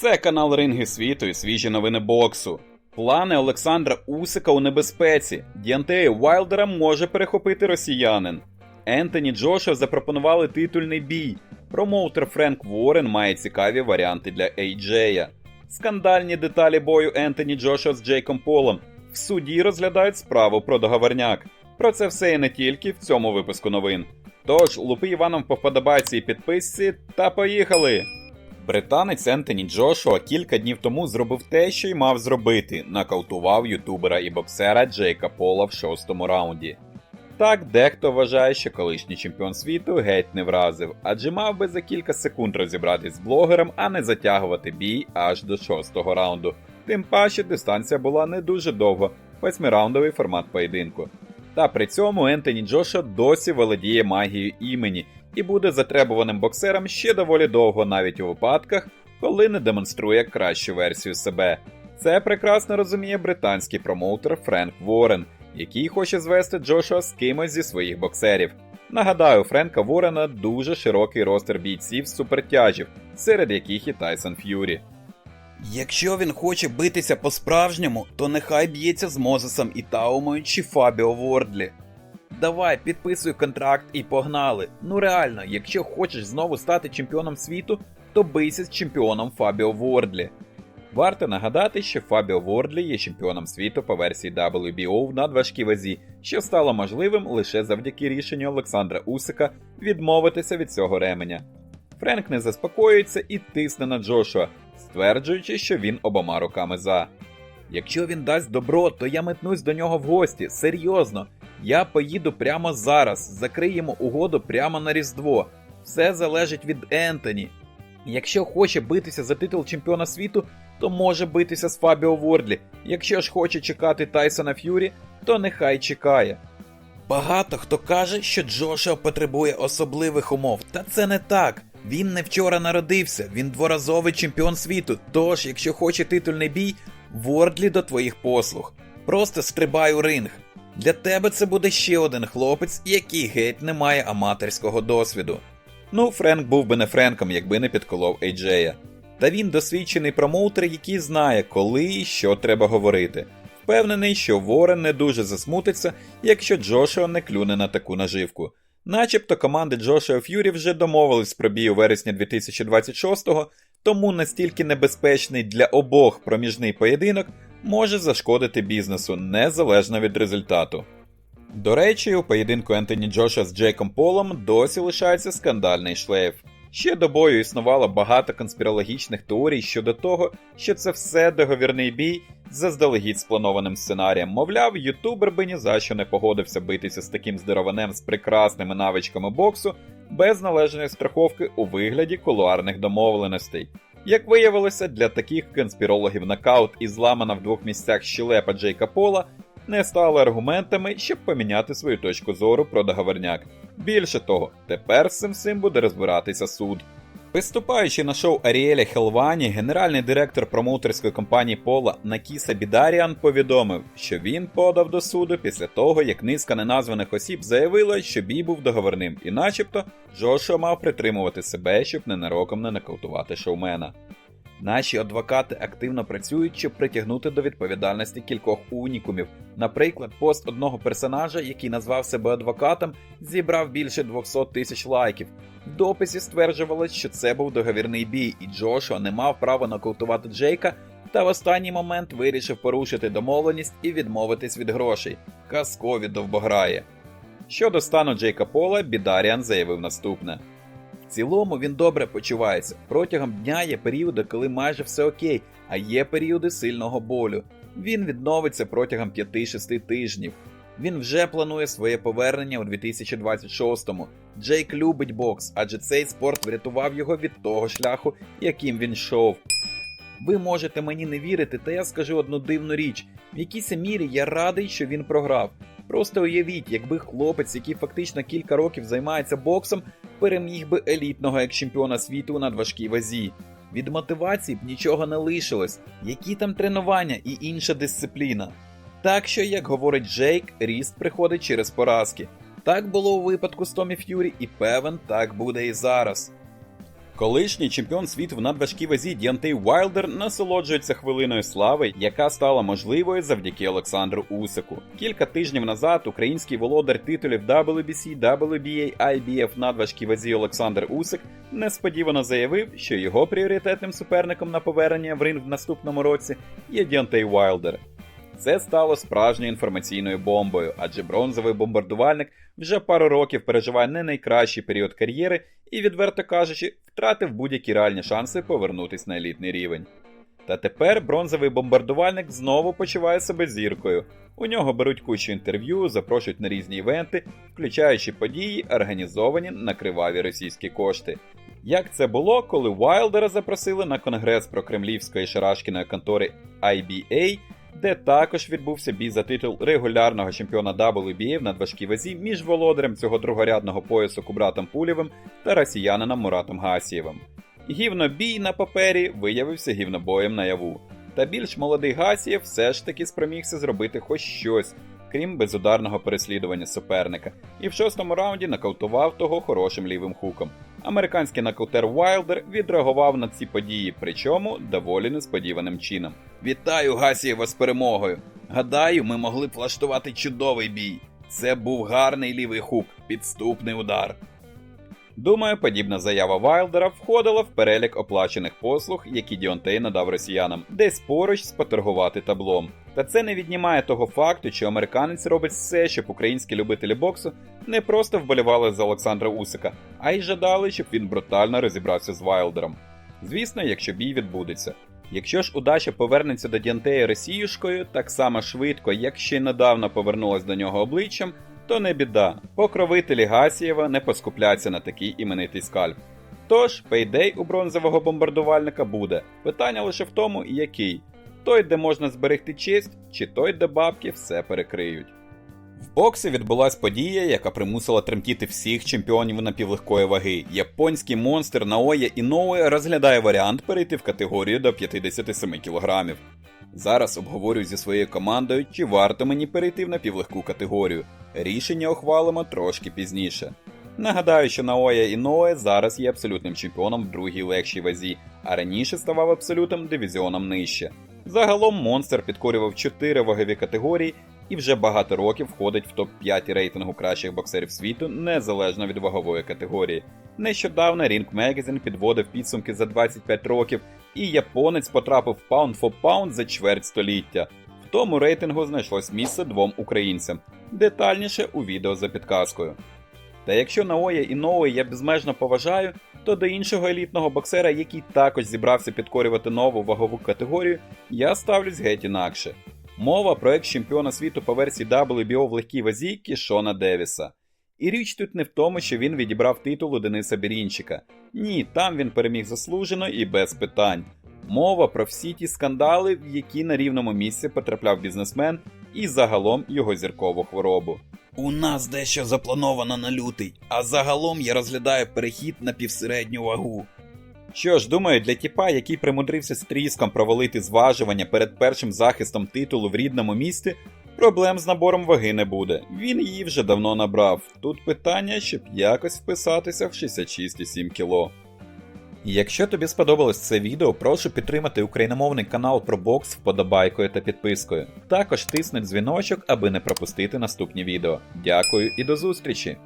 Це канал Ринги світу і свіжі новини боксу. Плани Олександра Усика у небезпеці. Діантея Вайлдера може перехопити росіянин. Ентоні Джошуа запропонували титульний бій. Промоутер Френк Ворен має цікаві варіанти для Ейджея. Скандальні деталі бою Ентоні Джошуа з Джейком Полом. В суді розглядають справу про договорняк. Про це все і не тільки в цьому випуску новин. Тож, лупи Іваном по вподобайці і підписці та поїхали! Британець Ентоні Джошуа кілька днів тому зробив те, що й мав зробити, нокаутував ютубера і боксера Джейка Пола в шостому раунді. Так, дехто вважає, що колишній чемпіон світу геть не вразив, адже мав би за кілька секунд розібратись з блогером, а не затягувати бій аж до шостого раунду. Тим паче дистанція була не дуже довго, восьмираундовий формат поєдинку. Та при цьому Ентоні Джоша досі володіє магією імені і буде затребуваним боксером ще доволі довго, навіть у випадках, коли не демонструє кращу версію себе. Це прекрасно розуміє британський промоутер Френк Ворен, який хоче звести Джошуа з кимось зі своїх боксерів. Нагадаю, Френка Ворена дуже широкий ростер бійців супертяжів, серед яких і Тайсон Ф'юрі. Якщо він хоче битися по-справжньому, то нехай б'ється з Мозесом і Таумою чи Фабіо Вордлі. Давай, підписуй контракт і погнали. Ну реально, якщо хочеш знову стати чемпіоном світу, то бийся з чемпіоном Фабіо Вордлі. Варто нагадати, що Фабіо Вордлі є чемпіоном світу по версії WBO в надважкій вазі, що стало можливим лише завдяки рішенню Олександра Усика відмовитися від цього ременя. Френк не заспокоюється і тисне на Джошуа, стверджуючи, що він обома руками за. Якщо він дасть добро, то я метнусь до нього в гості. Серйозно. Я поїду прямо зараз, закриємо угоду прямо на Різдво. Все залежить від Ентоні. Якщо хоче битися за титул чемпіона світу, то може битися з Фабіо Вордлі. Якщо ж хоче чекати Тайсона Ф'юрі, то нехай чекає. Багато хто каже, що Джошуа потребує особливих умов, та це не так. Він не вчора народився, він дворазовий чемпіон світу. Тож, якщо хоче титульний бій, Вордлі до твоїх послуг. Просто стрибай у ринг. Для тебе це буде ще один хлопець, який геть не має аматорського досвіду. Ну, Френк був би не Френком, якби не підколов Ейджея. Та він досвідчений промоутер, який знає, коли і що треба говорити. Впевнений, що Ворен не дуже засмутиться, якщо Джошуа не клюне на таку наживку. Начебто команди Джошуа Ф'юрі вже домовились про бій у вересні 2026-го, тому настільки небезпечний для обох проміжний поєдинок може зашкодити бізнесу незалежно від результату. До речі, у поєдинку Ентоні Джоша з Джейком Полом досі лишається скандальний шлейф. Ще до бою існувало багато конспірологічних теорій щодо того, що це все договірний бій заздалегідь спланованим сценарієм. Мовляв, ютубер би ні за що не погодився битися з таким здорованем з прекрасними навичками боксу без належної страховки у вигляді кулуарних домовленостей. Як виявилося, для таких конспірологів нокаут і зламана в двох місцях щелепа Джейка Пола не стали аргументами, щоб поміняти свою точку зору про договорняк. Більше того, тепер з цим буде розбиратися суд. Виступаючи на шоу Аріеля Хелвані, генеральний директор промоутерської компанії Пола Накіса Бідаріан повідомив, що він подав до суду після того, як низка неназваних осіб заявила, що бій був договорним, і начебто Джошуа мав притримувати себе, щоб ненароком не нокаутувати шоумена. Наші адвокати активно працюють, щоб притягнути до відповідальності кількох унікумів. Наприклад, пост одного персонажа, який назвав себе адвокатом, зібрав більше 200 тисяч лайків. В дописі стверджувалось, що це був договірний бій, і Джошуа не мав права нокаутувати Джейка, та в останній момент вирішив порушити домовленість і відмовитись від грошей. Казкові довбограє. Щодо стану Джейка Пола, Бідаріан заявив наступне. Цілому він добре почувається. Протягом дня є періоди, коли майже все окей, а є періоди сильного болю. Він відновиться протягом 5-6 тижнів. Він вже планує своє повернення у 2026-му. Джейк любить бокс, адже цей спорт врятував його від того шляху, яким він йшов. Ви можете мені не вірити, та я скажу одну дивну річ: в якійсь мірі я радий, що він програв. Просто уявіть, якби хлопець, який фактично кілька років займається боксом, переміг би елітного як чемпіона світу у надважкій вазі. Від мотивації б нічого не лишилось, які там тренування і інша дисципліна. Так що, як говорить Джейк, ріст приходить через поразки. Так було у випадку з Томі Ф'юрі, і певен, так буде і зараз. Колишній чемпіон світу в надважкій вазі Діантей Уайлдер насолоджується хвилиною слави, яка стала можливою завдяки Олександру Усику. Кілька тижнів назад український володар титулів WBC, WBA, IBF в надважкій вазі Олександр Усик несподівано заявив, що його пріоритетним суперником на повернення в ринг в наступному році є Діантей Уайлдер. Це стало справжньою інформаційною бомбою, адже бронзовий бомбардувальник вже пару років переживає не найкращий період кар'єри і, відверто кажучи, втратив будь-які реальні шанси повернутись на елітний рівень. Та тепер бронзовий бомбардувальник знову почуває себе зіркою. У нього беруть кучу інтерв'ю, запрошують на різні івенти, включаючи події, організовані на криваві російські кошти. Як це було, коли Уайлдера запросили на конгрес про кремлівської шарашкіної контори IBA, де також відбувся бій за титул регулярного чемпіона WBA в надважкій вазі між володарем цього другорядного поясу Кубратом Пулєвим та росіянином Муратом Гасієвим. Гівнобій на папері виявився гівнобоєм наяву. Та більш молодий Гасієв все ж таки спромігся зробити хоч щось, крім безударного переслідування суперника, і в шостому раунді нокаутував того хорошим лівим хуком. Американський нокаутер Уайлдер відреагував на ці події, причому доволі несподіваним чином. Вітаю Гасієва з перемогою! Гадаю, ми могли б влаштувати чудовий бій. Це був гарний лівий хук, підступний удар. Думаю, подібна заява Вайлдера входила в перелік оплачених послуг, які Діонтей надав росіянам, десь поруч споторгувати таблом. Та це не віднімає того факту, що американець робить все, щоб українські любителі боксу не просто вболівали за Олександра Усика, а й жадали, щоб він брутально розібрався з Вайлдером. Звісно, якщо бій відбудеться. Якщо ж удача повернеться до Діантея Росіюшкою так само швидко, як ще недавно повернулась до нього обличчям, то не біда. Покровителі Гасієва не поскупляться на такий іменитий скальп. Тож, пейдей у бронзового бомбардувальника буде. Питання лише в тому, який той, де можна зберегти честь, чи той, де бабки все перекриють. В боксі відбулась подія, яка примусила тремтіти всіх чемпіонів напівлегкої ваги. Японський монстр Наоя Іноуе розглядає варіант перейти в категорію до 57 кг. Зараз обговорюю зі своєю командою, чи варто мені перейти в напівлегку категорію. Рішення ухвалимо трошки пізніше. Нагадаю, що Наоя Іноуе зараз є абсолютним чемпіоном в другій легшій вазі, а раніше ставав абсолютним дивізіоном нижче. Загалом монстр підкорював 4 вагові категорії і вже багато років входить в топ-5 рейтингу кращих боксерів світу незалежно від вагової категорії. Нещодавно Ring Magazine підводив підсумки за 25 років, і японець потрапив Pound for Pound за чверть століття. В тому рейтингу знайшлось місце двом українцям. Детальніше у відео за підказкою. Та якщо Наоя і Ноуе я безмежно поважаю, то до іншого елітного боксера, який також зібрався підкорювати нову вагову категорію, я ставлюсь геть інакше. Мова про екс-чемпіона світу по версії WBO в легкій вазі Кішона Девіса. І річ тут не в тому, що він відібрав титул у Дениса Бірінчика. Ні, там він переміг заслужено і без питань. Мова про всі ті скандали, в які на рівному місці потрапляв бізнесмен, і загалом його зіркову хворобу. У нас дещо заплановано на лютий, а загалом я розглядаю перехід на півсередню вагу. Що ж, думаю, для тіпа, який примудрився з тріском провалити зважування перед першим захистом титулу в рідному місті, проблем з набором ваги не буде. Він її вже давно набрав. Тут питання, щоб якось вписатися в 66,7 кг. Якщо тобі сподобалось це відео, прошу підтримати україномовний канал про бокс вподобайкою та підпискою. Також тисни дзвіночок, аби не пропустити наступні відео. Дякую і до зустрічі!